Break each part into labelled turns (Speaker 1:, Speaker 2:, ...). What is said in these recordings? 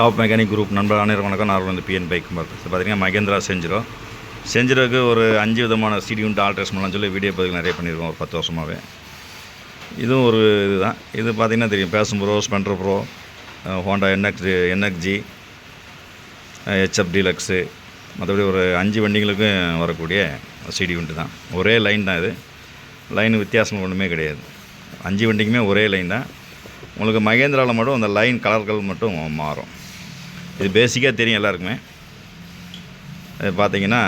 Speaker 1: Top mechanic group நண்பர் அனைவரும் வணக்கம். நான் வந்து பிஎன் பைக் பார்த்து பார்த்தீங்கன்னா மகேந்திரா செஞ்சிரோ. செஞ்சிரோக்கு ஒரு அஞ்சு விதமான சிடி யூனிட் ஆல்ட்ரேஷன்லாம் சொல்லி வீடியோ பதிவு நிறைய பண்ணியிருக்கோம் ஒரு பத்து வருஷமாகவே இதுவும் ஒரு இதுதான். இது பார்த்தீங்கன்னா தெரியும். Passion pro splendor pro Honda NX NXG HF deluxe மற்றபடி ஒரு அஞ்சு வண்டிங்களுக்கும் வரக்கூடிய சிடி யூனிட் தான். ஒரே லைன் தான் இது. லைன் வித்தியாசம் ஒன்றுமே கிடையாது. அஞ்சு வண்டிக்குமே ஒரே லைன் தான். உங்களுக்கு மகேந்திராவில் மட்டும் அந்த லைன் கலர்கள் மட்டும் மாறும். இது பேசிக்காக தெரியும் எல்லாருக்குமே. இது பார்த்தீங்கன்னா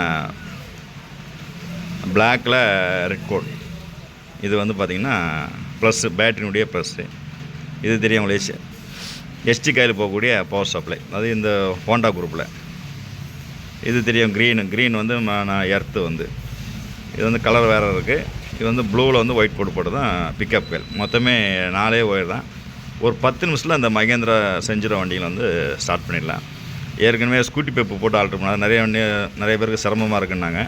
Speaker 1: பிளாக்கில் ரெட் கோட் இது வந்து பார்த்திங்கன்னா ப்ளஸ்ஸு பேட்டரினுடைய ப்ளஸ்ஸு இது தெரியும் உங்களுக்கு எஸ்டி கையில் போகக்கூடிய பவர் சப்ளை அது இந்த ஹோண்டா குரூப்பில் இது தெரியும் க்ரீனு க்ரீன் வந்து நான் எர்த்து வந்து. இது வந்து கலர் வேறு இருக்குது இது வந்து ப்ளூவில் வந்து ஒயிட் கோட் போட்டு தான் பிக்கப் கேள். மொத்தமே நாலே ஒயர் தான். ஒரு பத்து நிமிஷத்தில் அந்த மகேந்திரா செஞ்சுற வண்டியில் வந்து ஸ்டார்ட் பண்ணிடலாம். ஏற்கனவே ஸ்கூட்டி பேப்பு போட்டு ஆல்ட்ரு பண்ணால் நிறைய வண்டி நிறைய பேருக்கு சிரமமாக இருக்குன்னாங்க.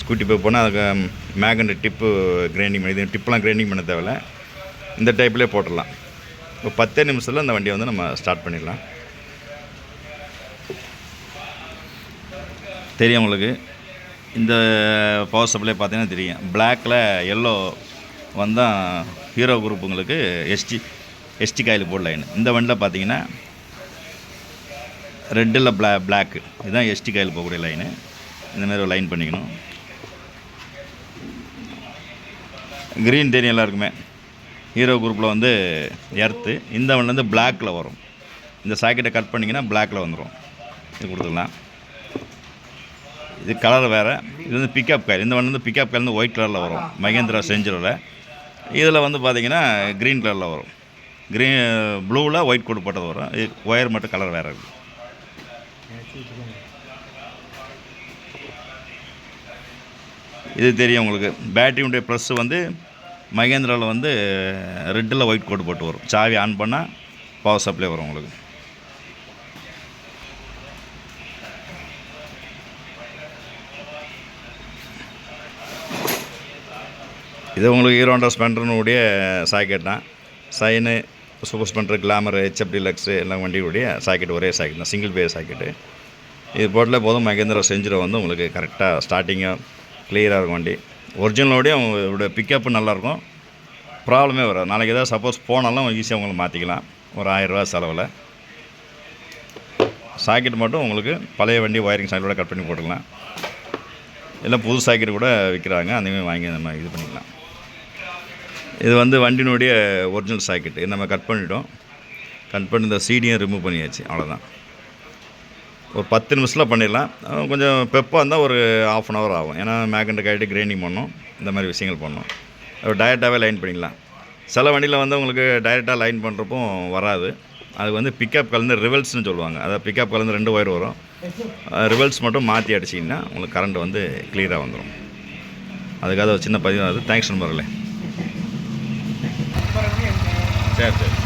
Speaker 1: ஸ்கூட்டி பேப் போனால் அதுக்கு மேகண்ட் டிப்பு கிரைண்டிங் பண்ணி இது டிப்லாம் கிரைண்டிங் பண்ண தேவையில்ல. இந்த டைப்லேயே போட்டுடலாம். ஒரு பத்தே நிமிஷத்தில் அந்த வண்டியை வந்து நம்ம ஸ்டார்ட் பண்ணிடலாம். தெரியும் உங்களுக்கு. இந்த பவர் சப்ளை பார்த்தீங்கன்னா தெரியும். பிளாக்கில் எல்லோ வந்தால் hero குரூப்புங்களுக்கு ST ST coil board line இந்த வண்டியில் பார்த்தீங்கன்னா ரெட்டில் பிளா பிளாக்கு இதுதான் எஸ்டி காயில் போகக்கூடிய லைனு இந்தமாரி ஒரு லைன் பண்ணிக்கணும். க்ரீன் தெரியும் எல்லாருக்குமே. ஹீரோ குரூப்பில் வந்து எர்த்து இந்த வண்டில் வந்து பிளாக்கில் வரும். இந்த சாக்கெட்டை கட் பண்ணிங்கன்னா பிளாக்கில் வந்துடும் இது கொடுத்துக்கலாம் இது கலர் வேறு. இது வந்து பிக்கப் கார் இந்த வண்டி வந்து பிக்கப் கார் வந்து ஒயிட் கலரில் வரும். மகேந்திரா செஞ்சுரில் இதில் வந்து பார்த்தீங்கன்னா க்ரீன் கலரில் வரும். க்ரீன் ப்ளூவில் ஒயிட் கோட் போட்டது வரும். இது ஒயர் மட்டும் கலர் வேறு இருக்குது இது தெரியும் உங்களுக்கு. பேட்டரியுடைய ப்ளஸ் வந்து மகேந்திராவில் வந்து ரெட்டில் ஒயிட் கோட் போட்டு வரும். சாவி ஆன் பண்ணால் பவர் சப்ளை வரும் உங்களுக்கு. இது உங்களுக்கு ஹீரோ ஹோண்டா ஸ்பெண்டர்னுடைய சாக்கெட் தான். Shine super splendor glamour HF deluxe எல்லாம் வண்டியுடைய சாக்கெட் ஒரே சாக்கெட் தான் சிங்கிள் பே சாக்கெட்டு இது போட்டில் போதும் மகேந்திரா செஞ்சிரோ வந்து உங்களுக்கு கரெக்டாக ஸ்டார்டிங்காக கிளியராக இருக்கும் வண்டி. ஒரிஜினலோடய அவங்களோட பிக்கப்பு நல்லாயிருக்கும் ப்ராப்ளமே வராது. நாளைக்கு ஏதாவது சப்போஸ் போனாலும் ஈஸியாக உங்களை மாற்றிக்கலாம் ஒரு ஆயிரரூவா செலவில். சாக்கெட் மட்டும் உங்களுக்கு பழைய வண்டி ஒயரிங் சாக்கெட்டோட கட் பண்ணி போட்டுக்கலாம். இல்லை புது சாக்கெட் கூட விற்கிறாங்க அந்தமாதிரி வாங்கி நம்ம இது பண்ணிக்கலாம். இது வந்து வண்டினுடைய ஒரிஜினல் சாக்கெட் நம்ம கட் பண்ணிட்டோம். கட் பண்ணி இந்த சீடியும் ரிமூவ் பண்ணியாச்சு. அவ்வளோதான் ஒரு பத்து நிமிஷத்தில் பண்ணிடலாம். கொஞ்சம் பெப்பாக இருந்தால் ஒரு ஆஃப் அன் ஹவர் ஆகும். ஏன்னா மேக்கண்ட் ஆகிட்டு கிரைண்டிங் பண்ணணும் இந்த மாதிரி விஷயங்கள் பண்ணணும் டைரெக்டாகவே லைன் பண்ணிக்கலாம் சில வண்டியில் வந்து உங்களுக்கு டைரெக்டாக லைன் பண்ணுறப்போ வராது. அது வந்து பிக்கப் கலந்து ரிவல்ஸ்னு சொல்லுவாங்க. அதாவது பிக்கப் கலந்து ரெண்டு ஒயர் வரும். ரிவல்ஸ் மட்டும் மாற்றி அடிச்சிங்கன்னா உங்களுக்கு கரண்ட் வந்து கிளியராக வந்துடும் அதுக்காக ஒரு சின்ன பதிவு. அது தேங்க்ஸ் நம்பர்களே சரி சரி